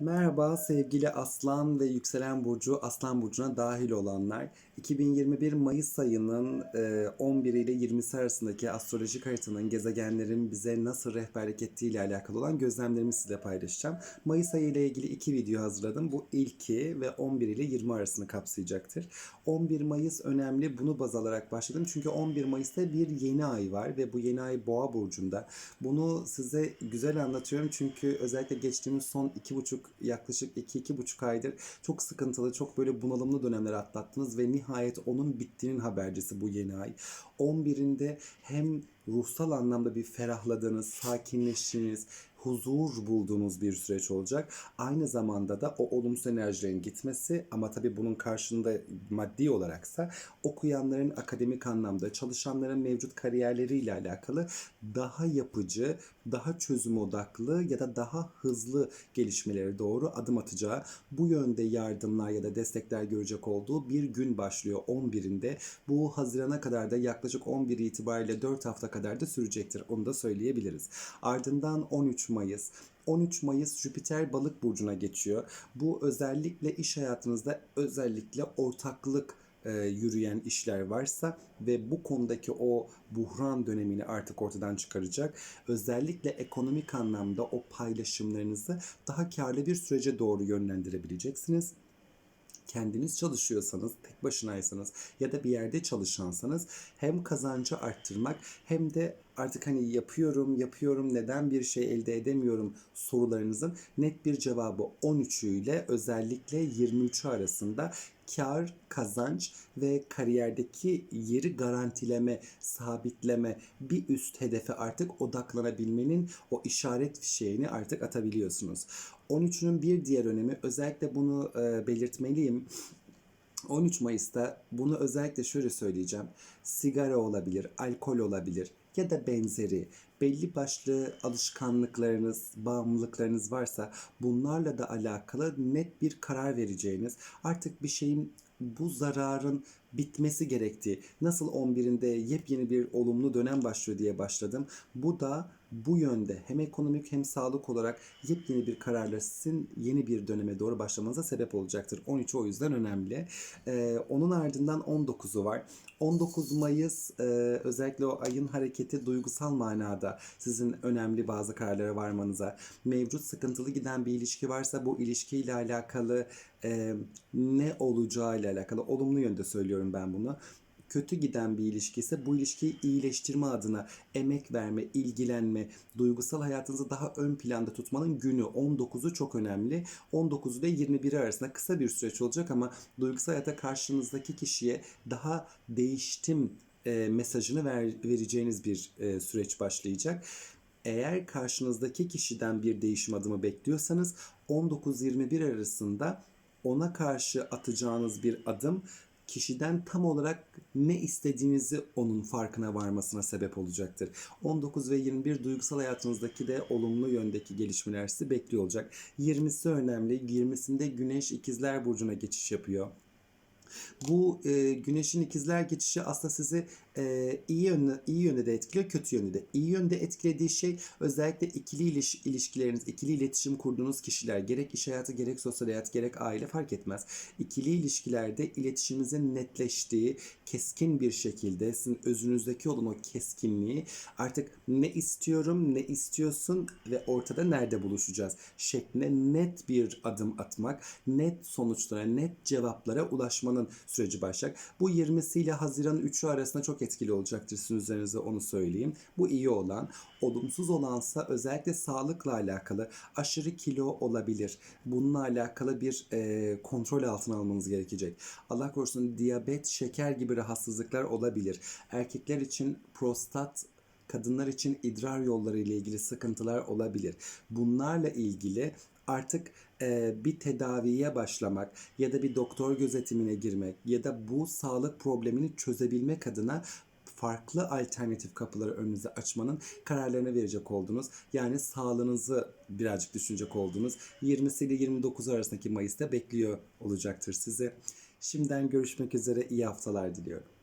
Merhaba sevgili Aslan ve Yükselen Burcu, Aslan Burcu'na dahil olanlar. 2021 Mayıs ayının e, 11 ile 20'si arasındaki astrolojik haritanın gezegenlerin bize nasıl rehberlik ettiği ile alakalı olan gözlemlerimi sizinle paylaşacağım. Mayıs ayı ile ilgili iki video hazırladım. Bu ilki ve 11 ile 20 arasını kapsayacaktır. 11 Mayıs önemli. Bunu baz alarak başladım. Çünkü 11 Mayıs'ta bir yeni ay var ve bu yeni ay Boğa burcunda. Bunu size güzel anlatıyorum çünkü özellikle geçtiğimiz son iki buçuk yaklaşık iki iki buçuk aydır çok sıkıntılı, çok böyle bunalımlı dönemler atlattınız ve nihayet onun bittiğinin habercisi bu yeni ay. 11'inde hem ruhsal anlamda bir ferahladığınız, sakinleştiğiniz, huzur bulduğunuz bir süreç olacak. Aynı zamanda da o olumsuz enerjilerin gitmesi ama tabii bunun karşında maddi olaraksa okuyanların akademik anlamda, çalışanların mevcut kariyerleriyle alakalı daha yapıcı, daha çözüm odaklı ya da daha hızlı gelişmelere doğru adım atacağı, bu yönde yardımlar ya da destekler görecek olduğu bir gün başlıyor 11'inde. Bu Haziran'a kadar da yaklaşık 11 itibariyle 4 hafta kadar da sürecektir. Onu da söyleyebiliriz. Ardından 13 Mayıs. 13 Mayıs Jüpiter balık burcuna geçiyor. Bu özellikle iş hayatınızda özellikle ortaklık e, yürüyen işler varsa ve bu konudaki o buhran dönemini artık ortadan çıkaracak. Özellikle ekonomik anlamda o paylaşımlarınızı daha karlı bir sürece doğru yönlendirebileceksiniz kendiniz çalışıyorsanız, tek başınaysanız ya da bir yerde çalışansanız hem kazancı arttırmak hem de artık hani yapıyorum, yapıyorum, neden bir şey elde edemiyorum sorularınızın net bir cevabı 13'ü ile özellikle 23'ü arasında kar, kazanç ve kariyerdeki yeri garantileme, sabitleme, bir üst hedefe artık odaklanabilmenin o işaret fişeğini artık atabiliyorsunuz. 13'ünün bir diğer önemi özellikle bunu e, belirtmeliyim. 13 Mayıs'ta bunu özellikle şöyle söyleyeceğim. Sigara olabilir, alkol olabilir ya da benzeri belli başlı alışkanlıklarınız, bağımlılıklarınız varsa bunlarla da alakalı net bir karar vereceğiniz, artık bir şeyin bu zararın bitmesi gerektiği, nasıl 11'inde yepyeni bir olumlu dönem başlıyor diye başladım. Bu da bu yönde hem ekonomik hem sağlık olarak yepyeni bir kararla sizin yeni bir döneme doğru başlamanıza sebep olacaktır. 13 o yüzden önemli. Ee, onun ardından 19'u var. 19 Mayıs e, özellikle o ayın hareketi duygusal manada sizin önemli bazı kararlara varmanıza, mevcut sıkıntılı giden bir ilişki varsa bu ilişkiyle alakalı e, ne olacağıyla alakalı olumlu yönde söylüyorum ben bunu kötü giden bir ilişki bu ilişkiyi iyileştirme adına emek verme, ilgilenme, duygusal hayatınızı daha ön planda tutmanın günü 19'u çok önemli. 19'u da 21'i arasında kısa bir süreç olacak ama duygusal hayata karşınızdaki kişiye daha değiştim e, mesajını ver, vereceğiniz bir e, süreç başlayacak. Eğer karşınızdaki kişiden bir değişim adımı bekliyorsanız 19-21 arasında ona karşı atacağınız bir adım kişiden tam olarak ne istediğinizi onun farkına varmasına sebep olacaktır. 19 ve 21 duygusal hayatınızdaki de olumlu yöndeki gelişmeler sizi bekliyor olacak. 20'si önemli. 20'sinde Güneş İkizler Burcu'na geçiş yapıyor. Bu e, güneşin ikizler geçişi aslında sizi e, iyi yönde iyi yönde de etkiliyor, kötü yönde de. İyi yönde etkilediği şey özellikle ikili iliş, ilişkileriniz, ikili iletişim kurduğunuz kişiler, gerek iş hayatı, gerek sosyal hayat, gerek aile fark etmez. İkili ilişkilerde iletişiminizin netleştiği, keskin bir şekilde sizin özünüzdeki olan o keskinliği artık ne istiyorum, ne istiyorsun ve ortada nerede buluşacağız şeklinde net bir adım atmak, net sonuçlara, net cevaplara ulaşmanın süreci başlayacak. Bu 20'si ile Haziran 3'ü arasında çok etkili olacaktır sizin üzerinize onu söyleyeyim. Bu iyi olan. Olumsuz olansa özellikle sağlıkla alakalı aşırı kilo olabilir. Bununla alakalı bir e, kontrol altına almanız gerekecek. Allah korusun diyabet, şeker gibi rahatsızlıklar olabilir. Erkekler için prostat kadınlar için idrar yolları ile ilgili sıkıntılar olabilir. Bunlarla ilgili artık e, bir tedaviye başlamak ya da bir doktor gözetimine girmek ya da bu sağlık problemini çözebilmek adına farklı alternatif kapıları önünüze açmanın kararlarını verecek oldunuz. Yani sağlığınızı birazcık düşünecek oldunuz. 20 ile 29 arasındaki Mayıs'ta bekliyor olacaktır sizi. Şimdiden görüşmek üzere iyi haftalar diliyorum.